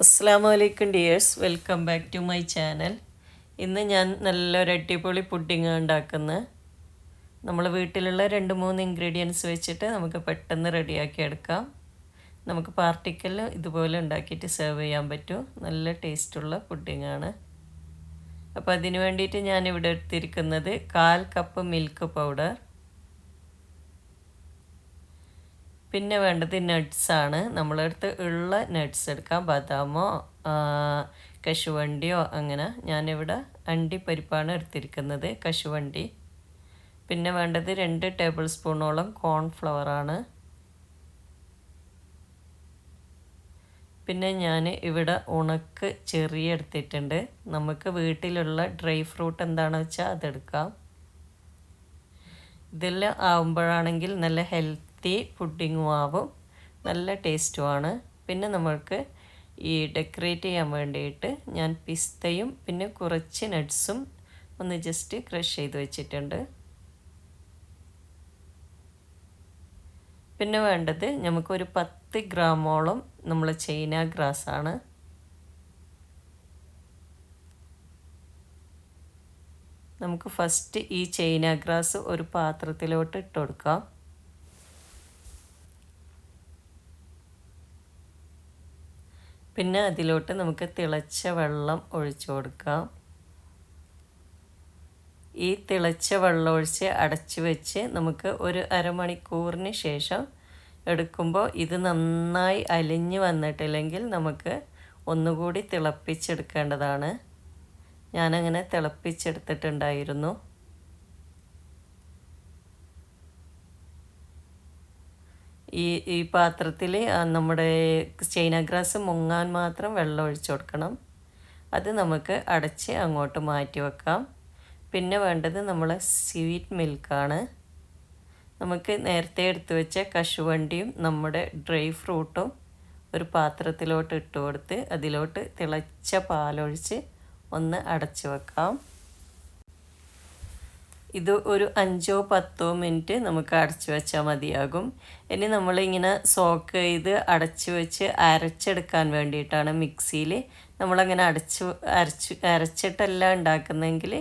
അസ്സാം വലൈക്കും dears. Welcome back to my channel. ഇന്ന് ഞാൻ നല്ലൊരു അടിപൊളി പുഡിങ് ഉണ്ടാക്കുന്നത് നമ്മൾ വീട്ടിലുള്ള രണ്ട് മൂന്ന് ഇൻഗ്രീഡിയൻസ് വെച്ചിട്ട് നമുക്ക് പെട്ടെന്ന് റെഡിയാക്കി എടുക്കാം. നമുക്ക് പാർട്ടിക്കൽ ഇതുപോലെ ഉണ്ടാക്കിയിട്ട് സെർവ് ചെയ്യാൻ പറ്റും. നല്ല ടേസ്റ്റുള്ള പുഡിങ്ങാണ് അപ്പോൾ അതിന് വേണ്ടിയിട്ട് ഞാനിവിടെ എടുത്തിരിക്കുന്നത് കാൽ കപ്പ് മിൽക്ക് പൗഡർ പിന്നെ വേണ്ടത് നട്ട്സാണ് നമ്മളടുത്ത് ഉള്ള നട്ട്സ് എടുക്കാം. ബദാമോ കശുവണ്ടിയോ അങ്ങനെ ഞാനിവിടെ അണ്ടിപ്പരിപ്പാണ് എടുത്തിരിക്കുന്നത്. കശുവണ്ടി. പിന്നെ വേണ്ടത് രണ്ട് ടേബിൾ സ്പൂണോളം കോൺഫ്ലവറാണ് പിന്നെ ഞാൻ ഇവിടെ ഉണക്ക് ചെറിയ എടുത്തിട്ടുണ്ട്. നമുക്ക് വീട്ടിലുള്ള ഡ്രൈ ഫ്രൂട്ട് എന്താണെന്ന് വെച്ചാൽ അതെടുക്കാം. ഇതെല്ലാം ആവുമ്പോഴാണെങ്കിൽ നല്ല ഹെൽത്തി പുഡിങ്ങും ആവും നല്ല ടേസ്റ്റുമാണ് പിന്നെ നമ്മൾക്ക് ഈ ഡെക്കറേറ്റ് ചെയ്യാൻ വേണ്ടിയിട്ട് ഞാൻ പിസ്തയും പിന്നെ കുറച്ച് നട്ട്സും ഒന്ന് ജസ്റ്റ് ക്രഷ് ചെയ്ത് വെച്ചിട്ടുണ്ട്. പിന്നെ വേണ്ടത് നമുക്കൊരു പത്ത് ഗ്രാമോളം നമ്മൾ ചൈന ഗ്രാസാണ് നമുക്ക് ഫസ്റ്റ് ഈ ചൈന ഗ്രാസ് ഒരു പാത്രത്തിലോട്ട് ഇട്ട് കൊടുക്കാം. പിന്നെ അതിലോട്ട് നമുക്ക് തിളച്ച വെള്ളം ഒഴിച്ചു കൊടുക്കാം. ഈ തിളച്ച വെള്ളം ഒഴിച്ച് അടച്ചു വെച്ച് നമുക്ക് ഒരു അരമണിക്കൂറിന് ശേഷം എടുക്കുമ്പോൾ ഇത് നന്നായി അലിഞ്ഞു വന്നിട്ടില്ലെങ്കിൽ നമുക്ക് ഒന്നുകൂടി തിളപ്പിച്ചെടുക്കേണ്ടതാണ്. ഞാനങ്ങനെ തിളപ്പിച്ചെടുത്തിട്ടുണ്ടായിരുന്നു. ഈ ഈ പാത്രത്തിൽ നമ്മുടെ ചൈന ഗ്രാസ് മുങ്ങാൻ മാത്രം വെള്ളം ഒഴിച്ചു കൊടുക്കണം. അത് നമുക്ക് അടച്ച് അങ്ങോട്ട് മാറ്റി വെക്കാം. പിന്നെ വേണ്ടത് നമ്മളെ സ്വീറ്റ് മിൽക്കാണ്. നമുക്ക് നേരത്തെ എടുത്തു വെച്ച കശുവണ്ടിയും നമ്മുടെ ഡ്രൈ ഫ്രൂട്ടും ഒരു പാത്രത്തിലോട്ട് ഇട്ട് കൊടുത്ത് അതിലോട്ട് തിളച്ച പാലൊഴിച്ച് ഒന്ന് അടച്ചു വെക്കാം. ഇത് ഒരു അഞ്ചോ പത്തോ മിനിറ്റ് നമുക്ക് അടച്ചു വെച്ചാൽ മതിയാകും. ഇനി നമ്മളിങ്ങനെ സോക്ക് ചെയ്ത് അടച്ചു വെച്ച് അരച്ചെടുക്കാൻ വേണ്ടിയിട്ടാണ് മിക്സിയിൽ നമ്മളങ്ങനെ അടച്ച് അരച്ച് അരച്ചിട്ടല്ല ഉണ്ടാക്കുന്നതെങ്കിൽ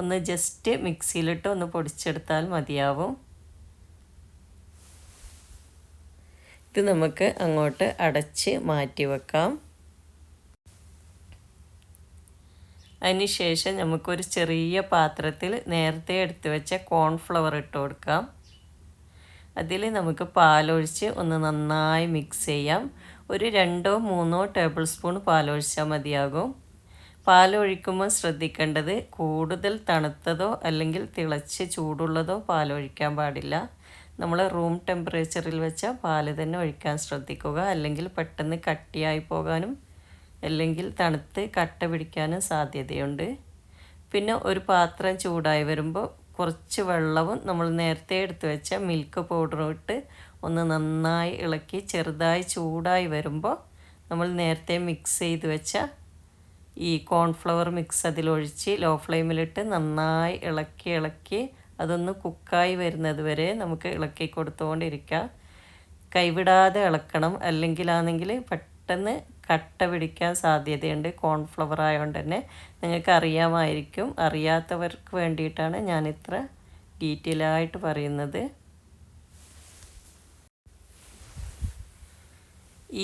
ഒന്ന് ജസ്റ്റ് മിക്സിയിലിട്ട് ഒന്ന് പൊടിച്ചെടുത്താൽ മതിയാവും. ഇത് നമുക്ക് അങ്ങോട്ട് അടച്ച് മാറ്റി വെക്കാം. അതിനുശേഷം നമുക്കൊരു ചെറിയ പാത്രത്തിൽ നേരത്തെ എടുത്തു വെച്ച കോൺഫ്ലവർ ഇട്ട് കൊടുക്കാം. അതിൽ നമുക്ക് പാലൊഴിച്ച് ഒന്ന് നന്നായി മിക്സ് ചെയ്യാം. ഒരു രണ്ടോ മൂന്നോ ടേബിൾ സ്പൂൺ പാലൊഴിച്ചാൽ മതിയാകും. പാലൊഴിക്കുമ്പോൾ ശ്രദ്ധിക്കേണ്ടത് കൂടുതൽ തണുത്തതോ അല്ലെങ്കിൽ തിളച്ച് ചൂടുള്ളതോ പാലൊഴിക്കാൻ പാടില്ല. നമ്മൾ റൂം ടെമ്പറേച്ചറിൽ വെച്ച പാൽ തന്നെ ഒഴിക്കാൻ ശ്രദ്ധിക്കുക. അല്ലെങ്കിൽ പെട്ടെന്ന് കട്ടിയായി പോകാനും അല്ലെങ്കിൽ തണുത്ത് കട്ട പിടിക്കാനും സാധ്യതയുണ്ട്. പിന്നെ ഒരു പാത്രം ചൂടായി വരുമ്പോൾ കുറച്ച് വെള്ളവും നമ്മൾ നേരത്തെ എടുത്ത് വെച്ച മിൽക്ക് പൗഡറും ഇട്ട് ഒന്ന് നന്നായി ഇളക്കി ചെറുതായി ചൂടായി വരുമ്പോൾ നമ്മൾ നേരത്തെ മിക്സ് ചെയ്ത് വെച്ച ഈ കോൺഫ്ലവർ മിക്സ് അതിലൊഴിച്ച് ലോ ഫ്ലെയിമിലിട്ട് നന്നായി ഇളക്കി ഇളക്കി അതൊന്ന് കുക്കായി വരുന്നത് വരെ നമുക്ക് ഇളക്കി കൊടുത്തുകൊണ്ടിരിക്കുക കൈവിടാതെ ഇളക്കണം. അല്ലെങ്കിലാണെങ്കിൽ പെട്ടെന്ന് കട്ട പിടിക്കാൻ സാധ്യതയുണ്ട്. കോൺഫ്ലവർ ആയതുകൊണ്ട് തന്നെ നിങ്ങൾക്ക് അറിയാമായിരിക്കും. അറിയാത്തവർക്ക് വേണ്ടിയിട്ടാണ് ഞാൻ ഇത്ര ഡീറ്റെയിൽ ആയിട്ട് പറയുന്നത്.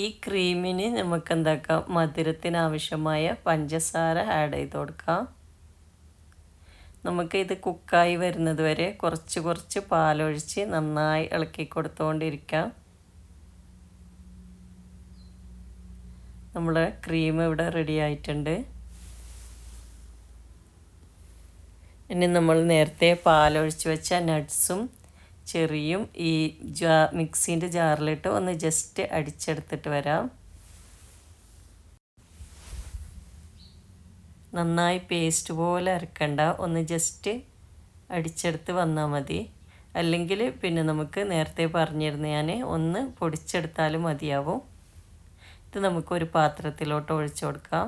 ഈ ക്രീമിന് നമുക്ക് എന്താക്കാം മധുരത്തിന് ആവശ്യമായ പഞ്ചസാര ആഡ് ചെയ്ത് കൊടുക്കാം. നമുക്ക് ഇത് കുക്കായി വരുന്നത് വരെ കുറച്ച് കുറച്ച് പാലൊഴിച്ച് നന്നായി ഇളക്കി കൊടുത്തുകൊണ്ടിരിക്കാം നമ്മുടെ ക്രീം ഇവിടെ റെഡി ആയിട്ടുണ്ട്. ഇനി നമ്മൾ നേരത്തെ പാലൊഴിച്ച് വെച്ച നട്ട്സും ചെറിയും ഈ ജാ മിക്സീന്റെ ജാറിലിട്ട് ഒന്ന് ജസ്റ്റ് അടിച്ചെടുത്തിട്ട് വരാം. നന്നായി പേസ്റ്റ് പോലെ അരക്കണ്ട. ഒന്ന് ജസ്റ്റ് അടിച്ചെടുത്ത് വന്നാൽ മതി. അല്ലെങ്കിൽ പിന്നെ നമുക്ക് നേരത്തെ പറഞ്ഞിരുന്ന ഞാൻ ഒന്ന് പൊടിച്ചെടുത്താലും മതിയാവും. ഇത് നമുക്കൊരു പാത്രത്തിലോട്ട് ഒഴിച്ചു കൊടുക്കാം.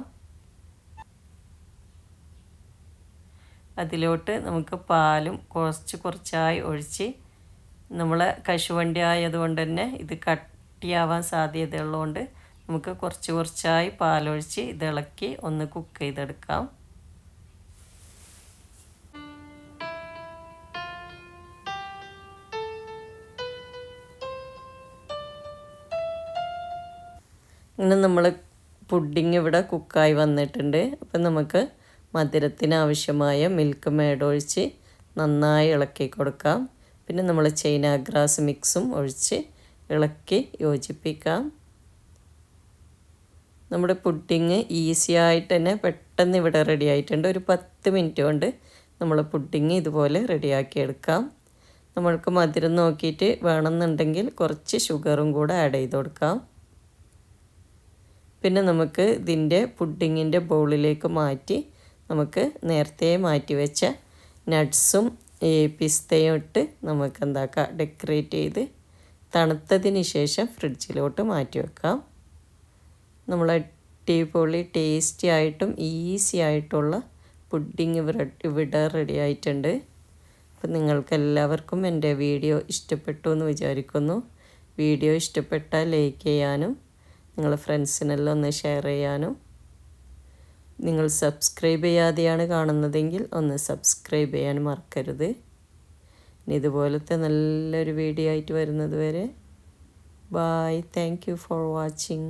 അതിലോട്ട് നമുക്ക് പാലും കുറച്ച് കുറച്ചായി ഒഴിച്ച് നമ്മൾ കശുവണ്ടി ആയതുകൊണ്ട് തന്നെ ഇത് കട്ടിയാവാൻ സാധ്യതയുള്ളതുകൊണ്ട് നമുക്ക് കുറച്ച് കുറച്ചായി പാലൊഴിച്ച് ഇതിളക്കി ഒന്ന് കുക്ക് ചെയ്തെടുക്കാം. ഇങ്ങനെ നമ്മൾ പുഡിങ് ഇവിടെ കുക്കായി വന്നിട്ടുണ്ട്. അപ്പം നമുക്ക് മധുരത്തിന് ആവശ്യമായ മിൽക്ക് മേടൊഴിച്ച് നന്നായി ഇളക്കി കൊടുക്കാം. പിന്നെ നമ്മൾ ചൈന ഗ്രാസ് മിക്സും ഒഴിച്ച് ഇളക്കി യോജിപ്പിക്കാം. നമ്മുടെ പുഡിങ് ഈസി ആയിട്ട് തന്നെ പെട്ടെന്ന് ഇവിടെ റെഡി ആയിട്ടുണ്ട്. ഒരു പത്ത് മിനിറ്റ് കൊണ്ട് നമ്മൾ പുഡിങ് ഇതുപോലെ റെഡിയാക്കിയെടുക്കാം നമ്മൾക്ക് മധുരം നോക്കിയിട്ട് വേണമെന്നുണ്ടെങ്കിൽ കുറച്ച് ഷുഗറും കൂടെ ആഡ് ചെയ്ത് കൊടുക്കാം. പിന്നെ നമുക്ക് ഇതിന്റെ പുഡിങ്ങിന്റെ ബൗളിലേക്ക് മാറ്റി നമുക്ക് നേരത്തെ മാറ്റി വെച്ച നട്ട്സും ഈ പിസ്തയും ഇട്ട് നമുക്ക് എന്താക്കാം ഡെക്കറേറ്റ് ചെയ്ത് തണുത്തതിന് ശേഷം ഫ്രിഡ്ജിലോട്ട് മാറ്റി വെക്കാം. നമ്മൾ അടിപൊളി ടേസ്റ്റി ആയിട്ടും ഈസി ആയിട്ടുള്ള പുഡിങ് ഇവിടെ റെഡി ആയിട്ടുണ്ട്. അപ്പം നിങ്ങൾക്കെല്ലാവർക്കും എന്റെ വീഡിയോ ഇഷ്ടപ്പെട്ടു എന്ന് വിചാരിക്കുന്നു. വീഡിയോ ഇഷ്ടപ്പെട്ടാൽ ലൈക്ക് ചെയ്യാനും നിങ്ങളുടെ ഫ്രണ്ട്സിനെല്ലാം ഒന്ന് ഷെയർ ചെയ്യാനും. നിങ്ങൾ സബ്സ്ക്രൈബ് ചെയ്യാതെയാണ് കാണുന്നതെങ്കിൽ ഒന്ന് സബ്സ്ക്രൈബ് ചെയ്യാൻ മറക്കരുത്. ഇനി ഇതുപോലത്തെ നല്ലൊരു വീഡിയോ ആയിട്ട് വരുന്നത് വരെ bye thank you for watching